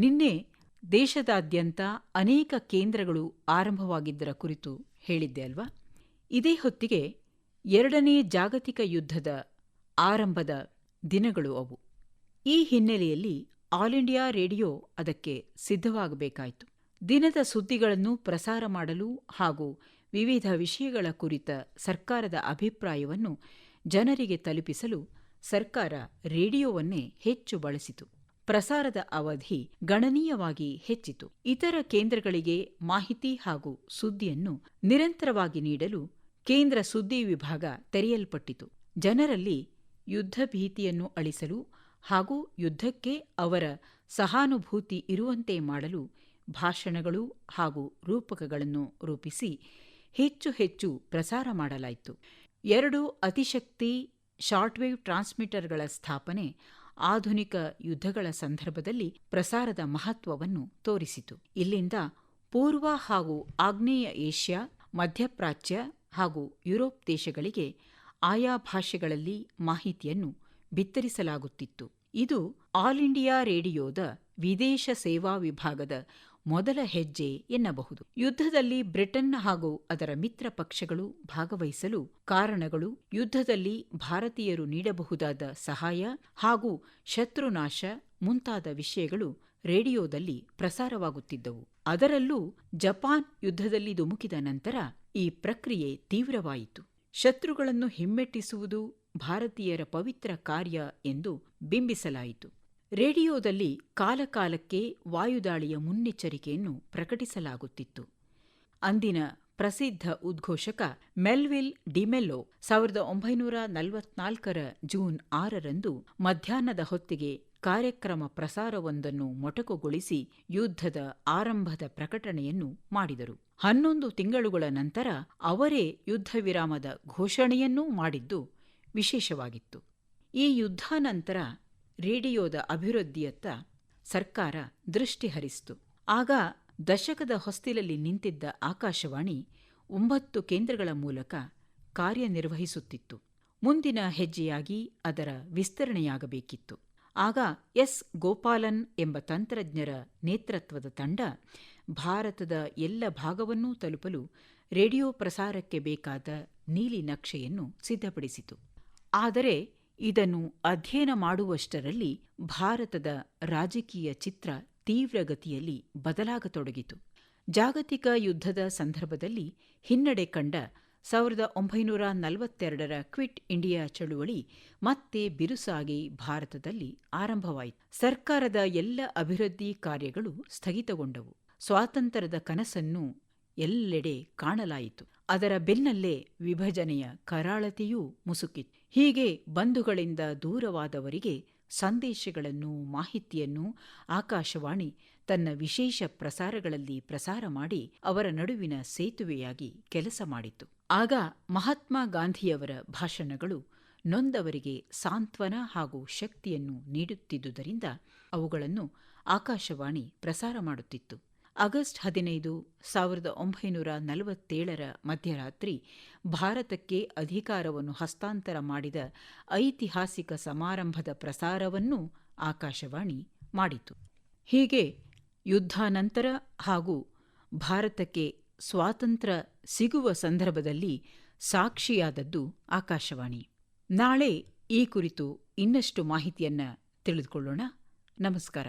ನಿನ್ನೆ ದೇಶದಾದ್ಯಂತ ಅನೇಕ ಕೇಂದ್ರಗಳು ಆರಂಭವಾಗಿದ್ದರ ಕುರಿತು ಹೇಳಿದ್ದೆ ಅಲ್ವಾ? ಇದೇ ಹೊತ್ತಿಗೆ ಎರಡನೇ ಜಾಗತಿಕ ಯುದ್ಧದ ಆರಂಭದ ದಿನಗಳು ಅವು. ಈ ಹಿನ್ನೆಲೆಯಲ್ಲಿ ಆಲ್ ಇಂಡಿಯಾ ರೇಡಿಯೋ ಅದಕ್ಕೆ ಸಿದ್ಧವಾಗಬೇಕಾಯಿತು. ದಿನದ ಸುದ್ದಿಗಳನ್ನು ಪ್ರಸಾರ ಮಾಡಲು ಹಾಗೂ ವಿವಿಧ ವಿಷಯಗಳ ಕುರಿತ ಸರ್ಕಾರದ ಅಭಿಪ್ರಾಯವನ್ನು ಜನರಿಗೆ ತಲುಪಿಸಲು ಸರ್ಕಾರ ರೇಡಿಯೋವನ್ನೇ ಹೆಚ್ಚು ಬಳಸಿತು. ಪ್ರಸಾರದ ಅವಧಿ ಗಣನೀಯವಾಗಿ ಹೆಚ್ಚಿತು. ಇತರ ಕೇಂದ್ರಗಳಿಗೆ ಮಾಹಿತಿ ಹಾಗೂ ಸುದ್ದಿಯನ್ನು ನಿರಂತರವಾಗಿ ನೀಡಲು ಕೇಂದ್ರ ಸುದ್ದಿ ವಿಭಾಗ ತೆರೆಯಲ್ಪಟ್ಟಿತು. ಜನರಲ್ಲಿ ಯುದ್ಧ ಭೀತಿಯನ್ನು ಅಳಿಸಲು ಹಾಗೂ ಯುದ್ಧಕ್ಕೆ ಅವರ ಸಹಾನುಭೂತಿ ಇರುವಂತೆ ಮಾಡಲು ಭಾಷಣಗಳು ಹಾಗೂ ರೂಪಕಗಳನ್ನು ರೂಪಿಸಿ ಹೆಚ್ಚು ಹೆಚ್ಚು ಪ್ರಸಾರ ಮಾಡಲಾಯಿತು. ಎರಡು ಅತಿಶಕ್ತಿ ಶಾರ್ಟ್ವೇವ್ ಟ್ರಾನ್ಸ್ಮಿಟರ್ಗಳ ಸ್ಥಾಪನೆ ಆಧುನಿಕ ಯುದ್ಧಗಳ ಸಂದರ್ಭದಲ್ಲಿ ಪ್ರಸಾರದ ಮಹತ್ವವನ್ನು ತೋರಿಸಿತು. ಇಲ್ಲಿಂದ ಪೂರ್ವ ಹಾಗೂ ಆಗ್ನೇಯ ಏಷ್ಯಾ, ಮಧ್ಯಪ್ರಾಚ್ಯ ಹಾಗೂ ಯುರೋಪ್ ದೇಶಗಳಿಗೆ ಆಯಾ ಭಾಷೆಗಳಲ್ಲಿ ಮಾಹಿತಿಯನ್ನು ಬಿತ್ತರಿಸಲಾಗುತ್ತಿತ್ತು. ಇದು ಆಲ್ ಇಂಡಿಯಾ ರೇಡಿಯೋದ ವಿದೇಶ ಸೇವಾ ವಿಭಾಗದ ಮೊದಲ ಹೆಜ್ಜೆ ಎನ್ನಬಹುದು. ಯುದ್ಧದಲ್ಲಿ ಬ್ರಿಟನ್ ಹಾಗೂ ಅದರ ಮಿತ್ರ ಪಕ್ಷಗಳು ಭಾಗವಹಿಸಲು ಕಾರಣಗಳು ಯುದ್ಧದಲ್ಲಿ ಭಾರತೀಯರು ನೀಡಬಹುದಾದ ಸಹಾಯ ಹಾಗೂ ಶತ್ರುನಾಶ ಮುಂತಾದ ವಿಷಯಗಳು ರೇಡಿಯೋದಲ್ಲಿ ಪ್ರಸಾರವಾಗುತ್ತಿದ್ದವು. ಅದರಲ್ಲೂ ಜಪಾನ್ ಯುದ್ಧದಲ್ಲಿ ಧುಮುಕಿದ ನಂತರ ಈ ಪ್ರಕ್ರಿಯೆ ತೀವ್ರವಾಯಿತು. ಶತ್ರುಗಳನ್ನು ಹಿಮ್ಮೆಟ್ಟಿಸುವುದು ಭಾರತೀಯರ ಪವಿತ್ರ ಕಾರ್ಯ ಎಂದು ಬಿಂಬಿಸಲಾಯಿತು. ರೇಡಿಯೋದಲ್ಲಿ ಕಾಲಕಾಲಕ್ಕೆ ವಾಯುದಾಳಿಯ ಮುನ್ನೆಚ್ಚರಿಕೆಯನ್ನು ಪ್ರಕಟಿಸಲಾಗುತ್ತಿತ್ತು. ಅಂದಿನ ಪ್ರಸಿದ್ಧ ಉದ್ಘೋಷಕ ಮೆಲ್ವಿಲ್ ಡಿಮೆಲ್ಲೊ ಸಾವಿರದ ಒಂಬೈನೂರ ನಲವತ್ನಾಲ್ಕರ ಜೂನ್ ಆರರಂದು ಮಧ್ಯಾಹ್ನದ ಹೊತ್ತಿಗೆ ಕಾರ್ಯಕ್ರಮ ಪ್ರಸಾರವೊಂದನ್ನು ಮೊಟಕುಗೊಳಿಸಿ ಯುದ್ಧದ ಆರಂಭದ ಪ್ರಕಟಣೆಯನ್ನು ಮಾಡಿದರು. ಹನ್ನೊಂದು ತಿಂಗಳುಗಳ ನಂತರ ಅವರೇ ಯುದ್ಧ ವಿರಾಮದ ಘೋಷಣೆಯನ್ನೂ ಮಾಡಿದ್ದು ವಿಶೇಷವಾಗಿತ್ತು. ಈ ಯುದ್ಧಾನಂತರ ರೇಡಿಯೋದ ಅಭಿವೃದ್ಧಿಯತ್ತ ಸರ್ಕಾರ ದೃಷ್ಟಿ ಹರಿಸಿತು ಆಗ ದಶಕದ ಹೊಸ್ತಿಲಲ್ಲಿ ನಿಂತಿದ್ದ ಆಕಾಶವಾಣಿ ಒಂಬತ್ತು ಕೇಂದ್ರಗಳ ಮೂಲಕ ಕಾರ್ಯನಿರ್ವಹಿಸುತ್ತಿತ್ತು. ಮುಂದಿನ ಹೆಜ್ಜೆಯಾಗಿ ಅದರ ವಿಸ್ತರಣೆಯಾಗಬೇಕಿತ್ತು. ಆಗ ಎಸ್. ಗೋಪಾಲನ್ ಎಂಬ ತಂತ್ರಜ್ಞರ ನೇತೃತ್ವದ ತಂಡ ಭಾರತದ ಎಲ್ಲ ಭಾಗವನ್ನೂ ತಲುಪಲು ರೇಡಿಯೋ ಪ್ರಸಾರಕ್ಕೆ ಬೇಕಾದ ನೀಲಿ ನಕ್ಷೆಯನ್ನು ಸಿದ್ಧಪಡಿಸಿತು. ಆದರೆ ಇದನ್ನು ಅಧ್ಯಯನ ಮಾಡುವಷ್ಟರಲ್ಲಿ ಭಾರತದ ರಾಜಕೀಯ ಚಿತ್ರ ತೀವ್ರಗತಿಯಲ್ಲಿ ಬದಲಾಗತೊಡಗಿತು. ಜಾಗತಿಕ ಯುದ್ಧದ ಸಂದರ್ಭದಲ್ಲಿ ಹಿನ್ನಡೆ ಕಂಡ ಸಾವಿರದ ಒಂಬೈನೂರ ನಲವತ್ತೆರಡರ ಕ್ವಿಟ್ ಇಂಡಿಯಾ ಚಳುವಳಿ ಮತ್ತೆ ಬಿರುಸಾಗಿ ಭಾರತದಲ್ಲಿ ಆರಂಭವಾಯಿತು. ಸರ್ಕಾರದ ಎಲ್ಲ ಅಭಿವೃದ್ಧಿ ಕಾರ್ಯಗಳು ಸ್ಥಗಿತಗೊಂಡವು. ಸ್ವಾತಂತ್ರ್ಯದ ಕನಸನ್ನು ಎಲ್ಲೆಡೆ ಕಾಣಲಾಯಿತು. ಅದರ ಬೆನ್ನಲ್ಲೇ ವಿಭಜನೆಯ ಕರಾಳತೆಯೂ ಮುಸುಕಿತು. ಹೀಗೆ ಬಂಧುಗಳಿಂದ ದೂರವಾದವರಿಗೆ ಸಂದೇಶಗಳನ್ನು, ಮಾಹಿತಿಯನ್ನು ಆಕಾಶವಾಣಿ ತನ್ನ ವಿಶೇಷ ಪ್ರಸಾರಗಳಲ್ಲಿ ಪ್ರಸಾರ ಮಾಡಿ ಅವರ ನಡುವಿನ ಸೇತುವೆಯಾಗಿ ಕೆಲಸ ಮಾಡಿತು. ಆಗ ಮಹಾತ್ಮ ಗಾಂಧಿಯವರ ಭಾಷಣಗಳು ನೊಂದವರಿಗೆ ಸಾಂತ್ವನ ಹಾಗೂ ಶಕ್ತಿಯನ್ನು ನೀಡುತ್ತಿದ್ದುದರಿಂದ ಅವುಗಳನ್ನು ಆಕಾಶವಾಣಿ ಪ್ರಸಾರ ಮಾಡುತ್ತಿತ್ತು. ಆಗಸ್ಟ್ ಹದಿನೈದು, ಸಾವಿರದ ಒಂಬೈನೂರ ನಲವತ್ತೇಳರ ಮಧ್ಯರಾತ್ರಿ ಭಾರತಕ್ಕೆ ಅಧಿಕಾರವನ್ನು ಹಸ್ತಾಂತರ ಮಾಡಿದ ಐತಿಹಾಸಿಕ ಸಮಾರಂಭದ ಪ್ರಸಾರವನ್ನೂ ಆಕಾಶವಾಣಿ ಮಾಡಿತು. ಹೀಗೆ ಯುದ್ಧಾನಂತರ ಹಾಗೂ ಭಾರತಕ್ಕೆ ಸ್ವಾತಂತ್ರ್ಯ ಸಿಗುವ ಸಂದರ್ಭದಲ್ಲಿ ಸಾಕ್ಷಿಯಾದದ್ದು ಆಕಾಶವಾಣಿ. ನಾಳೆ ಈ ಕುರಿತು ಇನ್ನಷ್ಟು ಮಾಹಿತಿಯನ್ನು ತಿಳಿದುಕೊಳ್ಳೋಣ. ನಮಸ್ಕಾರ.